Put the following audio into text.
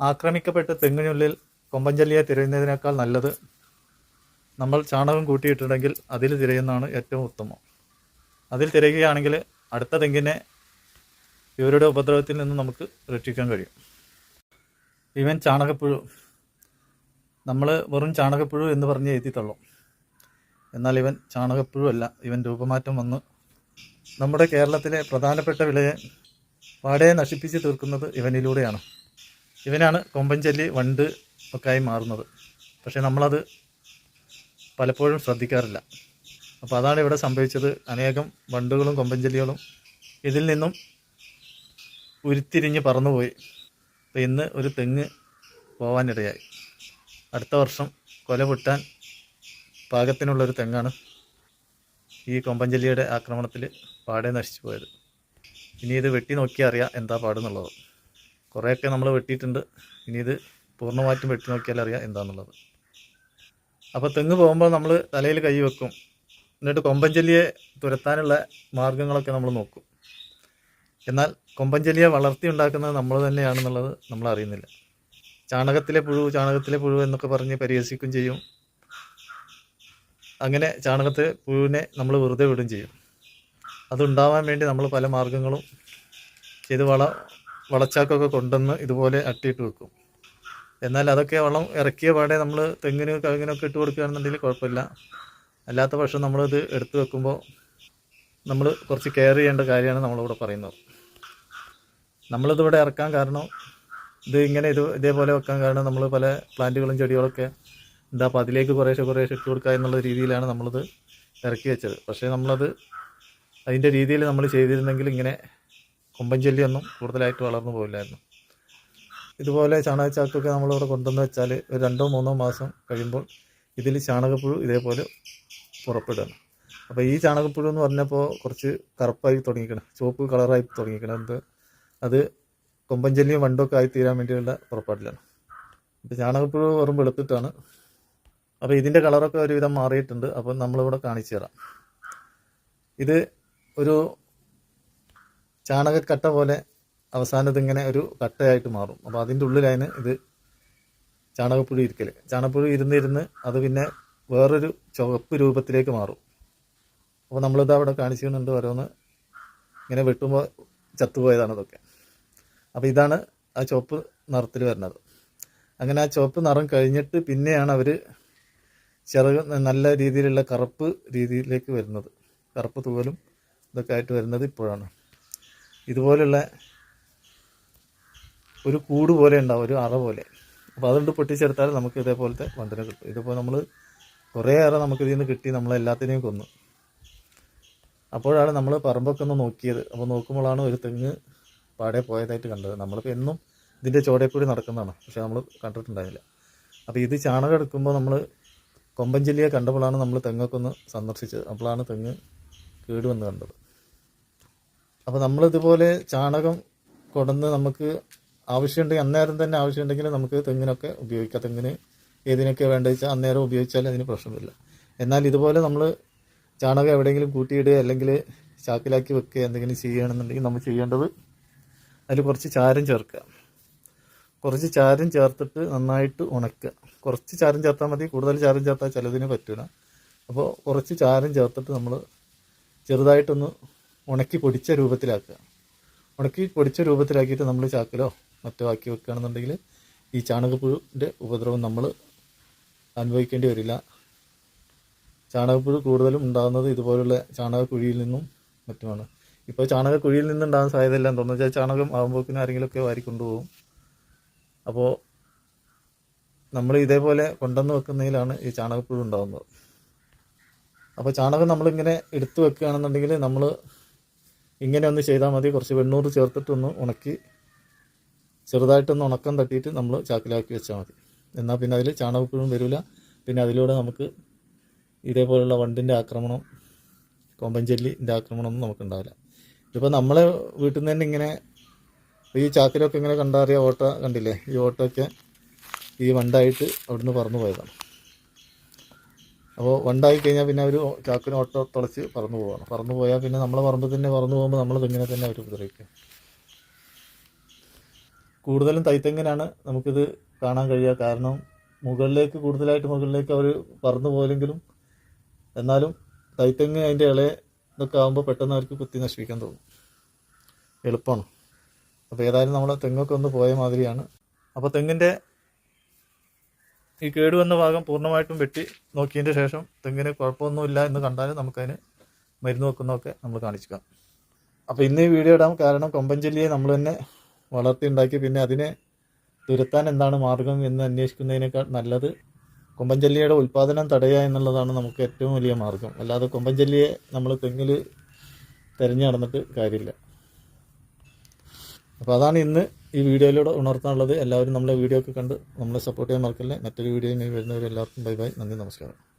ആക്രമിക്കപ്പെട്ട തെങ്ങിനുള്ളിൽ കൊമ്പഞ്ചല്ലിയെ തിരയുന്നതിനേക്കാൾ നല്ലത് നമ്മൾ ചാണകം കൂട്ടിയിട്ടുണ്ടെങ്കിൽ അതിൽ തിരയുന്നതാണ് ഏറ്റവും ഉത്തമം. അതിൽ തിരയുകയാണെങ്കിൽ അടുത്ത തെങ്ങിനെ ഇവരുടെ ഉപദ്രവത്തിൽ നിന്ന് നമുക്ക് രക്ഷിക്കാൻ കഴിയും. ഇവൻ ചാണകപ്പുഴു നമ്മൾ വെറും ചാണകപ്പുഴു എന്ന് പറഞ്ഞ് എഴുതിത്തള്ളും എന്നാൽ ഇവൻ ചാണകപ്പുഴു അല്ല ഇവൻ രൂപമാറ്റം വന്ന് നമ്മുടെ കേരളത്തിലെ പ്രധാനപ്പെട്ട വിളയെ പാടെ നശിപ്പിച്ച് തീർക്കുന്നത് ഇവനിലൂടെയാണ്. ഇവനാണ് കൊമ്പൻചെല്ലി വണ്ട് ഒക്കെ ആയി മാറുന്നത്. പക്ഷേ നമ്മളത് പലപ്പോഴും ശ്രദ്ധിക്കാറില്ല. അപ്പോൾ അതാണ് ഇവിടെ സംഭവിച്ചത്. അനേകം വണ്ടുകളും കൊമ്പൻചെല്ലികളും ഇതിൽ നിന്നും ഉരുത്തിരിഞ്ഞ് പറന്നുപോയി. അപ്പോൾ ഇന്ന് ഒരു തെങ്ങ് പോവാനിടയായി. അടുത്ത വർഷം കൊല പൊട്ടാൻ പാകത്തിനുള്ളൊരു തെങ്ങാണ് ഈ കൊമ്പഞ്ചല്ലിയുടെ ആക്രമണത്തിൽ പാടെ നശിച്ചു പോയത്. ഇനി ഇത് വെട്ടി നോക്കിയാൽ അറിയാം എന്താ പാടെന്നുള്ളത്. കുറേയൊക്കെ നമ്മൾ വെട്ടിയിട്ടുണ്ട്. ഇനി ഇത് പൂർണമായിട്ടും വെട്ടി നോക്കിയാൽ അറിയാം എന്താണെന്നുള്ളത് അപ്പോൾ തെങ്ങ് പോകുമ്പോൾ നമ്മൾ തലയിൽ കൈ വെക്കും. എന്നിട്ട് കൊമ്പഞ്ചെല്ലിയെ തുരത്താനുള്ള മാർഗങ്ങളൊക്കെ നമ്മൾ നോക്കും. എന്നാൽ കൊമ്പഞ്ചെല്ലിയെ വളർത്തി ഉണ്ടാക്കുന്നത് നമ്മൾ തന്നെയാണെന്നുള്ളത് നമ്മൾ അറിയുന്നില്ല. ചാണകത്തിലെ പുഴു ചാണകത്തിലെ പുഴു എന്നൊക്കെ പറഞ്ഞ് പരിഹസിക്കും ചെയ്യും. അങ്ങനെ ചാണകത്തെ പുഴുവിനെ നമ്മൾ വെറുതെ വിടും ചെയ്യും. അതുണ്ടാവാൻ വേണ്ടി നമ്മൾ പല മാർഗങ്ങളും ചെയ്ത് വള വളച്ചാക്കൊക്കെ കൊണ്ടുവന്ന് ഇതുപോലെ അട്ടിയിട്ട് വെക്കും. എന്നാൽ അതൊക്കെ വളം ഇറക്കിയ പാടെ നമ്മൾ തെങ്ങിന് കവിങ്ങിനൊക്കെ ഇട്ട് കൊടുക്കുകയാണെന്നുണ്ടെങ്കിൽ കുഴപ്പമില്ല. അല്ലാത്ത പക്ഷം നമ്മളിത് എടുത്തു വെക്കുമ്പോൾ നമ്മൾ കുറച്ച് കെയർ ചെയ്യേണ്ട കാര്യമാണ് നമ്മളിവിടെ പറയുന്നത്. നമ്മളിതിവിടെ ഇറക്കാൻ കാരണം ഇത് ഇങ്ങനെ ഇത് ഇതേപോലെ വെക്കാൻ കാരണം നമ്മൾ പല പ്ലാന്റുകളും ചെടികളൊക്കെ എന്താ അപ്പോൾ അതിലേക്ക് കുറേശ്ശെ കുറേശ്ശെ ഇട്ട് കൊടുക്കുക എന്നുള്ള രീതിയിലാണ് നമ്മളിത് ഇറക്കി വെച്ചത്. പക്ഷേ നമ്മളത് അതിന്റെ രീതിയിൽ നമ്മൾ ചെയ്തിരുന്നെങ്കിൽ ഇങ്ങനെ കൊമ്പൻ ചെല്ലിയൊന്നും കൂടുതലായിട്ട് വളർന്നു പോയില്ലായിരുന്നു. ഇതുപോലെ ചാണകച്ചാക്കൊക്കെ നമ്മളിവിടെ കൊണ്ടുവന്ന് വെച്ചാൽ ഒരു രണ്ടോ മൂന്നോ മാസം കഴിയുമ്പോൾ ഇതിൽ ചാണകപ്പുഴു ഇതേപോലെ പുറപ്പെടുകയാണ് അപ്പോൾ ഈ ചാണകപ്പുഴു എന്ന് പറഞ്ഞപ്പോൾ കുറച്ച് കറുപ്പായി തുടങ്ങിക്കണം. ചുവപ്പ് കളറായി തുടങ്ങിക്കണം. എന്ത്? അത് കൊമ്പഞ്ചെല്ലിയും വണ്ടൊക്കെ ആയി തീരാൻ വേണ്ടിയുള്ള പുറപ്പാടിലാണ്. അപ്പോൾ ചാണകപ്പുഴു വെറും വെളുത്തിട്ടാണ് അപ്പോൾ ഇതിന്റെ കളറൊക്കെ ഒരുവിധം മാറിയിട്ടുണ്ട്. അപ്പം നമ്മളിവിടെ കാണിച്ചു തരാം. ഇത് ഒരു ചാണകക്കട്ട പോലെ അവസാനത്ത് ഇങ്ങനെ ഒരു കട്ടയായിട്ട് മാറും. അപ്പോൾ അതിന്റെ ഉള്ളിലാണ് ഇത് ചാണകപ്പുഴി ഇരിക്കൽ ചാണകപ്പുഴി ഇരുന്നിരുന്ന് അത് പിന്നെ വേറൊരു ചുവപ്പ് രൂപത്തിലേക്ക് മാറും. അപ്പോൾ നമ്മളിത് അവിടെ കാണിച്ചിട്ടുണ്ട് ഓരോന്ന്. ഇങ്ങനെ വെട്ടുമ്പോൾ ചത്തുപോയതാണ് ഇതൊക്കെ അപ്പോൾ ഇതാണ് ആ ചുവപ്പ് നിറത്തിൽ വരുന്നത്. അങ്ങനെ ആ ചുവപ്പ് നിറം കഴിഞ്ഞിട്ട് പിന്നെയാണ് അവർ ചെറുക നല്ല രീതിയിലുള്ള കറുപ്പ് രീതിയിലേക്ക് വരുന്നത്. കറുപ്പ് തൂവലും ഇതൊക്കെ ആയിട്ട് വരുന്നത് ഇപ്പോഴാണ്. ഇതുപോലുള്ള ഒരു കൂട് പോലെ ഉണ്ടാവും ഒരു അറ പോലെ. അപ്പോൾ അതുകൊണ്ട് പൊട്ടിച്ചെടുത്താൽ നമുക്ക് ഇതേപോലത്തെ വന്ധന കിട്ടും. ഇതിപ്പോൾ നമ്മൾ കുറേയേറെ നമുക്ക് ഇതിൽ നിന്ന് കിട്ടി നമ്മളെല്ലാത്തിനെയും കൊന്നു. അപ്പോഴാണ് നമ്മൾ പറമ്പൊക്കെ ഒന്ന് നോക്കിയത്. അപ്പോൾ നോക്കുമ്പോഴാണ് ഒരു തെങ്ങ് പാടെ പോയതായിട്ട് കണ്ടത്. നമ്മളിപ്പോൾ എന്നും ഇതിന്റെ ചോടയിൽ കൂടി നടക്കുന്നതാണ്. പക്ഷേ നമ്മൾ കണ്ടിട്ടുണ്ടായില്ല അപ്പോൾ ഇത് ചാണകം എടുക്കുമ്പോൾ നമ്മൾ കൊമ്പഞ്ചെല്ലിയെ കണ്ടപ്പോഴാണ് നമ്മൾ തെങ്ങൊക്കെ ഒന്ന് സന്ദർശിച്ചത്. അപ്പോഴാണ് തെങ്ങ് കേട് വന്ന് കണ്ടത്. അപ്പോൾ നമ്മളിതുപോലെ ചാണകം കൊണ്ടുവന്ന് നമുക്ക് ആവശ്യമുണ്ടെങ്കിൽ അന്നേരം തന്നെ ആവശ്യമുണ്ടെങ്കിൽ നമുക്ക് തെങ്ങിനൊക്കെ ഉപയോഗിക്കാം. തെങ്ങിന് ഏതിനൊക്കെ വേണ്ടത് വെച്ചാൽ അന്നേരം ഉപയോഗിച്ചാൽ അതിന് പ്രശ്നമില്ല. എന്നാൽ ഇതുപോലെ നമ്മൾ ചാണകം എവിടെയെങ്കിലും കൂട്ടിയിടുക അല്ലെങ്കിൽ ചാക്കിലാക്കി വെക്കുക എന്തെങ്കിലും ചെയ്യുകയാണെന്നുണ്ടെങ്കിൽ നമ്മൾ ചെയ്യേണ്ടത് അതിൽ കുറച്ച് ചാരം ചേർക്കുക. കുറച്ച് ചാരം ചേർത്തിട്ട് നന്നായിട്ട് ഉണക്കുക. കുറച്ച് ചാരം ചേർത്താൽ മതി. കൂടുതൽ ചാരം ചേർത്താൽ ചിലതിന് പറ്റില്ല അപ്പോൾ കുറച്ച് ചാരം ചേർത്തിട്ട് നമ്മൾ ചെറുതായിട്ടൊന്ന് ഉണക്കി പൊടിച്ച രൂപത്തിലാക്കുക. ഉണക്കി പൊടിച്ച രൂപത്തിലാക്കിയിട്ട് നമ്മൾ ചാക്കിലോ മറ്റോ ആക്കി വെക്കുകയാണെന്നുണ്ടെങ്കിൽ ഈ ചാണകപ്പുഴുവിന്റെ ഉപദ്രവം നമ്മൾ അനുഭവിക്കേണ്ടി വരില്ല. ചാണകപ്പുഴു കൂടുതലും ഉണ്ടാകുന്നത് ഇതുപോലുള്ള ചാണകക്കുഴിയിൽ നിന്നും മറ്റുമാണ്. ഇപ്പോൾ ചാണകക്കുഴിയിൽ നിന്നുണ്ടാകാൻ സാധ്യതയില്ല. തോന്നുന്നു വെച്ചാൽ ചാണകം ആകുമ്പോഴേക്കും ആരെങ്കിലുമൊക്കെ വാരി കൊണ്ടുപോകും. അപ്പോൾ നമ്മൾ ഇതേപോലെ കൊണ്ടുവന്ന് വെക്കുന്നതിലാണ് ഈ ചാണകപ്പുഴു ഉണ്ടാകുന്നത്. അപ്പോൾ ചാണകം നമ്മളിങ്ങനെ എടുത്തു വെക്കുകയാണെന്നുണ്ടെങ്കിൽ നമ്മൾ ഇങ്ങനെ ഒന്ന് ചെയ്താൽ മതി. കുറച്ച് വെണ്ണൂറ് ചേർത്തിട്ടൊന്ന് ഉണക്കി ചെറുതായിട്ടൊന്ന് ഉണക്കം തട്ടിയിട്ട് നമ്മൾ ചാക്കിലാക്കി വെച്ചാൽ മതി. എന്നാൽ പിന്നെ അതിൽ ചാണകപ്പുഴും വരില്ല പിന്നെ അതിലൂടെ നമുക്ക് ഇതേപോലുള്ള വണ്ടിന്റെ ആക്രമണം കൊമ്പൻചെല്ലിന്റെ ആക്രമണമൊന്നും നമുക്കുണ്ടാവില്ല. ഇപ്പോൾ നമ്മളെ വീട്ടിൽ നിന്ന് തന്നെ ഇങ്ങനെ ഈ ചാക്കിലൊക്കെ ഇങ്ങനെ കണ്ടറിയ ഓട്ട കണ്ടില്ലേ? ഈ ഓട്ടമൊക്കെ ഈ വണ്ടായിട്ട് അവിടുന്ന് പറന്നു പോയതാണ്. അപ്പോൾ വണ്ടായി കഴിഞ്ഞാൽ പിന്നെ അവർ ചാക്കിന് ഓട്ടോ തുളച്ച് പറന്നു പോവാണ്. പറന്നു പോയാൽ പിന്നെ നമ്മൾ പറമ്പ് തന്നെ പറന്നു പോകുമ്പോൾ നമ്മൾ തെങ്ങിനെ തന്നെ അവർ ഉപദ്രവിക്കും. കൂടുതലും തൈത്തെങ്ങിനാണ് നമുക്കിത് കാണാൻ കഴിയുക. കാരണം മുകളിലേക്ക് കൂടുതലായിട്ട് മുകളിലേക്ക് അവർ പറന്നു പോയില്ലെങ്കിലും എന്നാലും തൈത്തെങ്ങ് അതിന്റെ ഇളയെ ഇതൊക്കെ ആകുമ്പോൾ പെട്ടെന്ന് അവർക്ക് കുത്തി നശിപ്പിക്കാൻ തോന്നും. എളുപ്പമാണ് അപ്പോൾ ഏതായാലും നമ്മൾ തെങ്ങൊക്കെ ഒന്ന് പോയ മാതിരിയാണ്. അപ്പോൾ തെങ്ങിന്റെ ഈ കേടുവന്ന ഭാഗം പൂർണമായിട്ടും വെട്ടി നോക്കിയതിന്റെ ശേഷം തെങ്ങിന് കുഴപ്പമൊന്നുമില്ല എന്ന് കണ്ടാൽ നമുക്കതിന് മരുന്ന് വെക്കുന്നതൊക്കെ നമ്മൾ കാണിച്ചിക്കാം. അപ്പോൾ ഇന്ന് ഈ വീഡിയോ ഇടാം കാരണം കൊമ്പഞ്ചെല്ലിയെ നമ്മൾ തന്നെ വളർത്തി ഉണ്ടാക്കി പിന്നെ അതിനെ തുരത്താൻ എന്താണ് മാർഗം എന്ന് അന്വേഷിക്കുന്നതിനേക്കാൾ നല്ലത് കൊമ്പഞ്ചെല്ലിയുടെ ഉൽപ്പാദനം തടയുക എന്നുള്ളതാണ് നമുക്ക് ഏറ്റവും വലിയ മാർഗം. അല്ലാതെ കൊമ്പഞ്ചെല്ലിയെ നമ്മൾ തെങ്ങിൽ തിരഞ്ഞു നടന്നിട്ട് കാര്യമില്ല. അപ്പോൾ അതാണ് ഇന്ന് ഈ വീഡിയോയിലൂടെ ഉണർത്താനുള്ളത് എല്ലാവരും നമ്മളെ വീഡിയോ ഒക്കെ കണ്ട് നമ്മളെ സപ്പോർട്ട് ചെയ്യാൻ മറക്കല്ലേ. മറ്റൊരു വീഡിയോയിൽ വരുന്നവരെല്ലാവർക്കും ബൈ ബൈ. നന്ദി നമസ്കാരം.